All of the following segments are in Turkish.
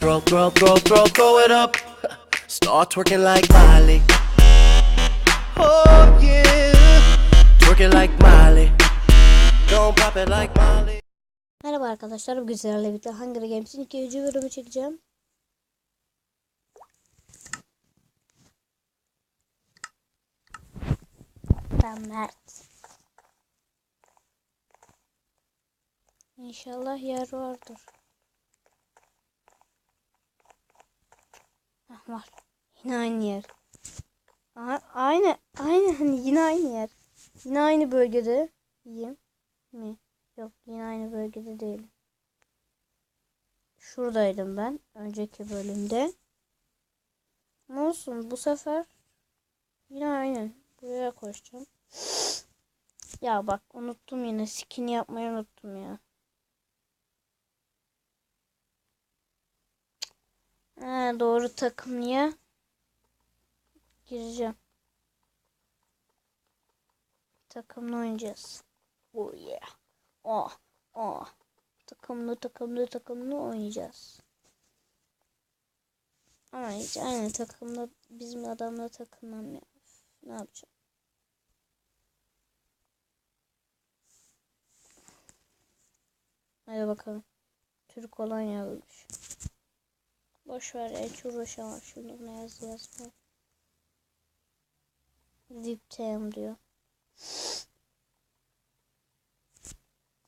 Throw, throw, throw, throw, throw it up. Start twerking like Miley. Oh yeah. Twerking like Miley. Don't pop it like Miley. Merhaba arkadaşlar, bugün sizlerle birlikte Hunger Games'in ikinci bölümü çekeceğim. Ben Mert. İnşallah yer vardır. Var. Yine aynı yer. A- aynı, aynı hani yine aynı yer. Yine aynı bölgede. Yiyeyim mi? Yok yine aynı bölgede değilim. Şuradaydım ben. Önceki bölümde. Ne olsun bu sefer yine aynı. Buraya koşacağım. Ya bak unuttum yine. Skin yapmayı unuttum ya. Ha, doğru takımlıya gireceğim. Takımla oynayacağız. Oh yeah. Oh, oh. Takımlı takımlı takımlı oynayacağız. Ama hiç aynı takımda bizim adamla takılmam ya. Ne yapacağım? Hadi bakalım. Türk olan yazmış. Boş ver hiç uğraşamam. Şunu ne yaz yazma. VIP tem diyor.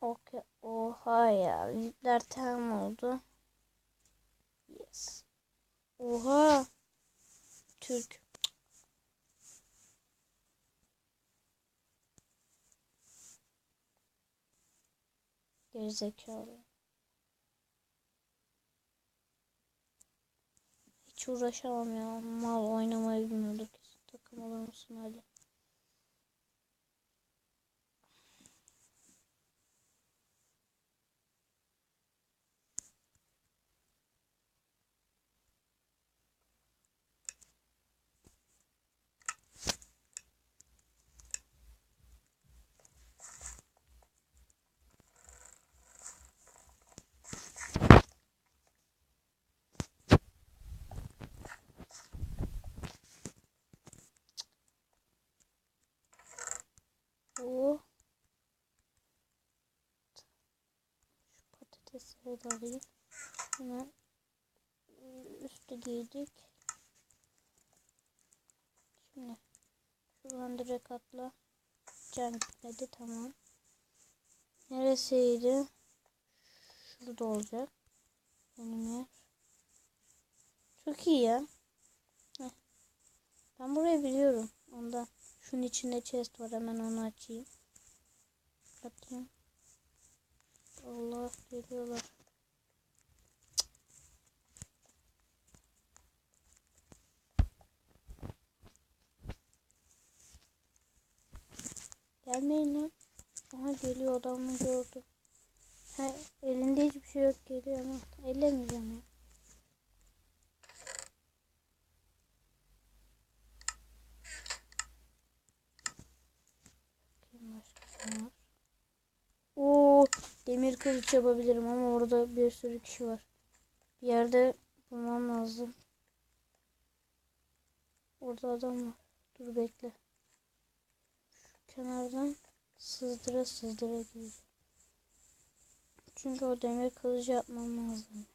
Okey. Oha ya. VIP'ler tam oldu. Yes. Oha. Türk. Gerizekalı. Hiç uğraşamam ya. Mal oynamayı bilmiyorduk. Takım olur musun hadi. Bu patatesleri de alayım. Hemen üstü giydik. Şimdi şuradan direkt atla. Can gitmedi tamam. Neresiydi? Şurada olacak. Benim yer. Çok iyi ya. Heh. Ben burayı biliyorum. Ondan. Şunun içinde chest var. Hemen onu açayım. Atayım. Allah geliyorlar. Gelmeyin lan. Aha geliyor adamı gördüm. Ha, elinde hiçbir şey yok geliyor ama ellemeyeceğim ya. Bakayım başka ne var. Oo, demir kılıç yapabilirim ama orada bir sürü kişi var. Bir yerde bulmam lazım. Orada adam var. Dur bekle. Şu kenardan sızdıra sızdıra gideceğim. Çünkü o demir kılıcı yapmam lazım.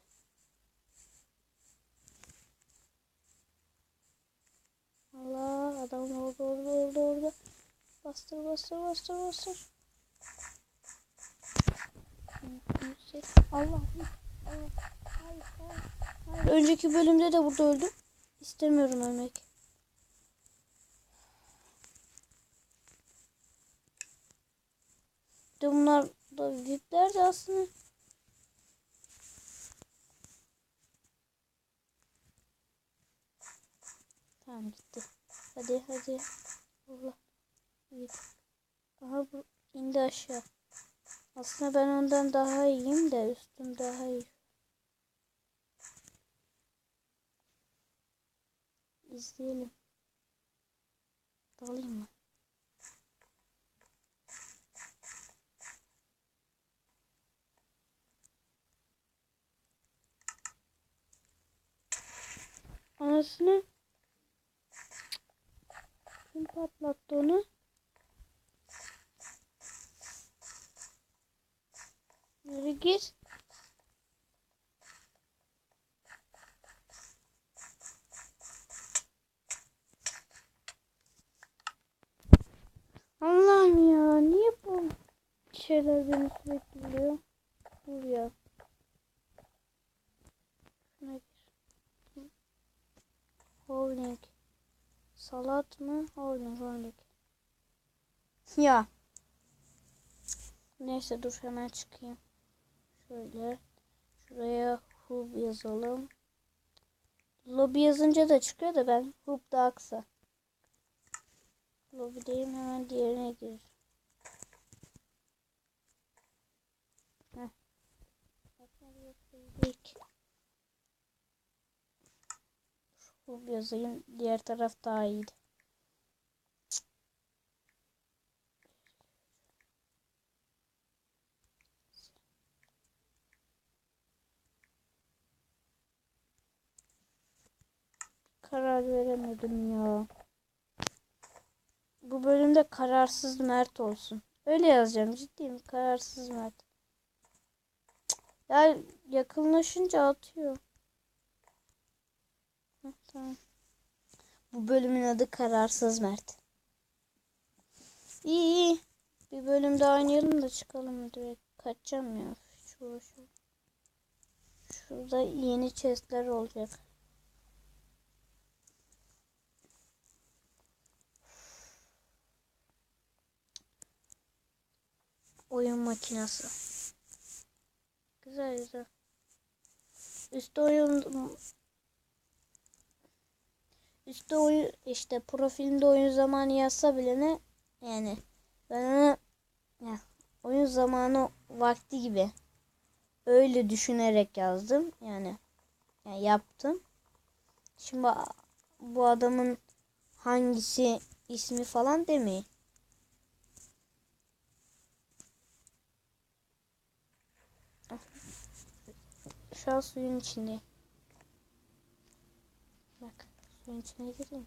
Allah adam orada orada orada orada. Bastır bastır bastır bastır. Önceki bölümde de burada öldüm. İstemiyorum ölmek. De bunlar da VIP'ler de aslında. Tamam gitti. Hadi hadi. Allah. İyi. Aha bu indi aşağı. Aslında ben ondan daha iyiyim de üstüm daha iyi. İzleyelim. Dalayım mı? Anasını. Kim patlattı onu? Yürü git. Allah'ım ya niye bu şeyler beni sürekli buluyor? Dur ya. Şuna gir. Holding. Salat mı? Holding, holding. Ya. Neyse dur hemen çıkayım. Şöyle. Şuraya hub yazalım. Lobby yazınca da çıkıyor da ben hub daha kısa. Lobby'deyim hemen diğerine gir. Heh. Hub yazayım. Diğer taraf daha iyiydi. Karar veremedim ya. Bu bölümde kararsız Mert olsun. Öyle yazacağım ciddiyim. Kararsız Mert. Ya yakınlaşınca atıyor. Tamam. Bu bölümün adı Kararsız Mert. İyi iyi. Bir bölüm daha oynayalım da çıkalım direkt. Kaçacağım ya. Hiç uğraşamam. Şurada yeni chestler olacak. Oyun makinesi. Güzel güzel. Üstte oyun üstte oyun işte profilinde oyun zamanı yazsa bile ne yani ben onu ya, oyun zamanı vakti gibi öyle düşünerek yazdım yani, yani yaptım. Şimdi bu adamın hangisi ismi falan demeyin. Şu an suyun içindeyim. Bak suyun içine gireyim.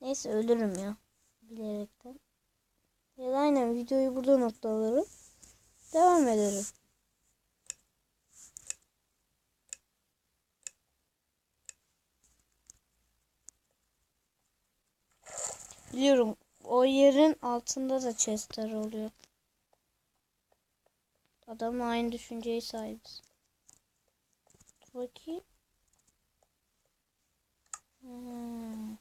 Neyse ölürüm ya. Bilerekten. Ya da aynen videoyu burada noktalarım. Devam ederim. Biliyorum. O yerin altında da chestler oluyor. Adamla aynı düşünceye sahibiz. Dur bakayım. Hmm.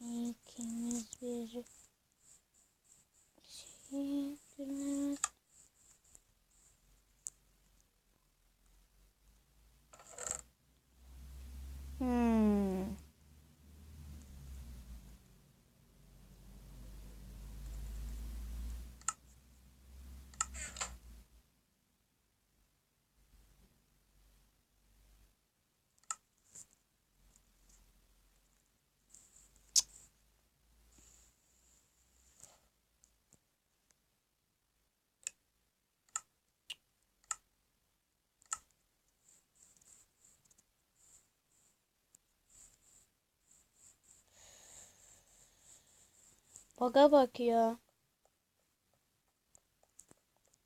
İkimiz bir şey bilmez. Hmm. Baga bak ya.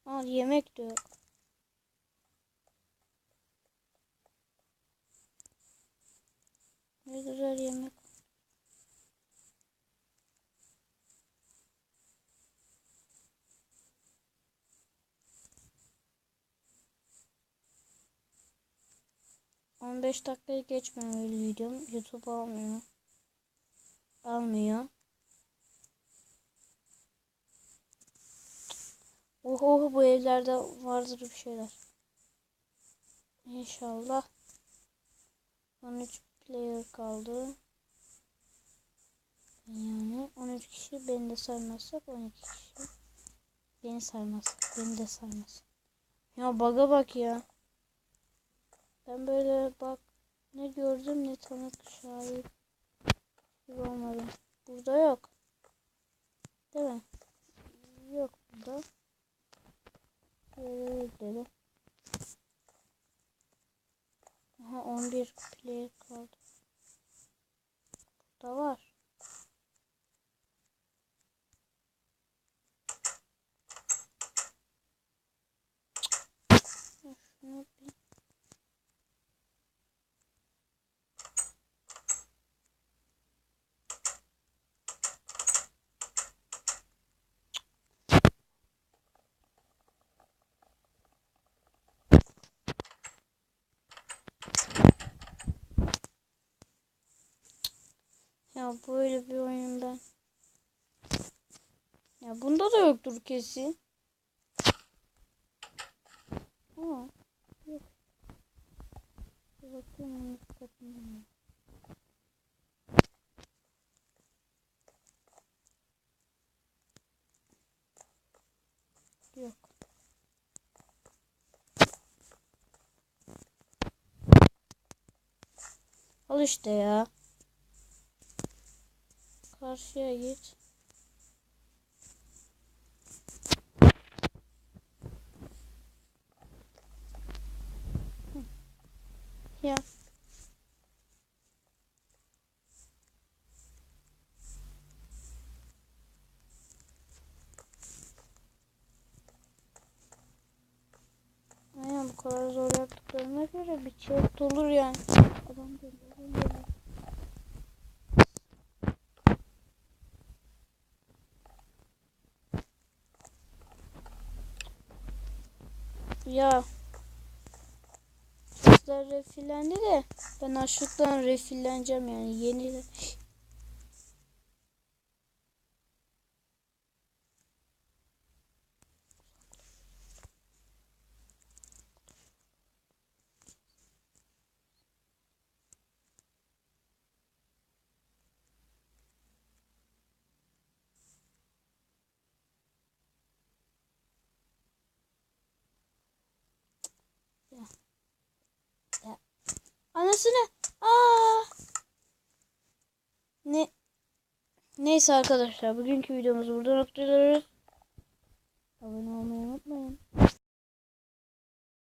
Al yemek de yok. Ne güzel yemek. On beş dakikayı geçmemeli videom. YouTube almıyor. Almıyor. Oho bu evlerde vardır bir şeyler. İnşallah. 13 player kaldı. Yani 13 kişi beni de saymazsak 12 kişi. Beni saymaz. Beni de saymaz. Ya baga bak ya. Ben böyle bak ne gördüm ne tanık şahit gibi olmadım. Burada yok. Değil mi? Yok burada. Gidelim. Aha 11 player kaldı. Burada var. Şunu bir Ya böyle bir oyunda. Ya bunda da yoktur kesin. Aa, yok. Bakayım onun mı? Yok. Al işte ya. Karşıya git. Ya. Aynen bu kadar zor yaptıklarına göre bir chest olur yani. Adam geliyor, geliyor. Ya. Sesler refillendi de ben açlıktan refilleneceğim yani yeni Anasını. Aa. Ne? Neyse arkadaşlar bugünkü videomuzu burada noktalıyoruz. Abone olmayı unutmayın.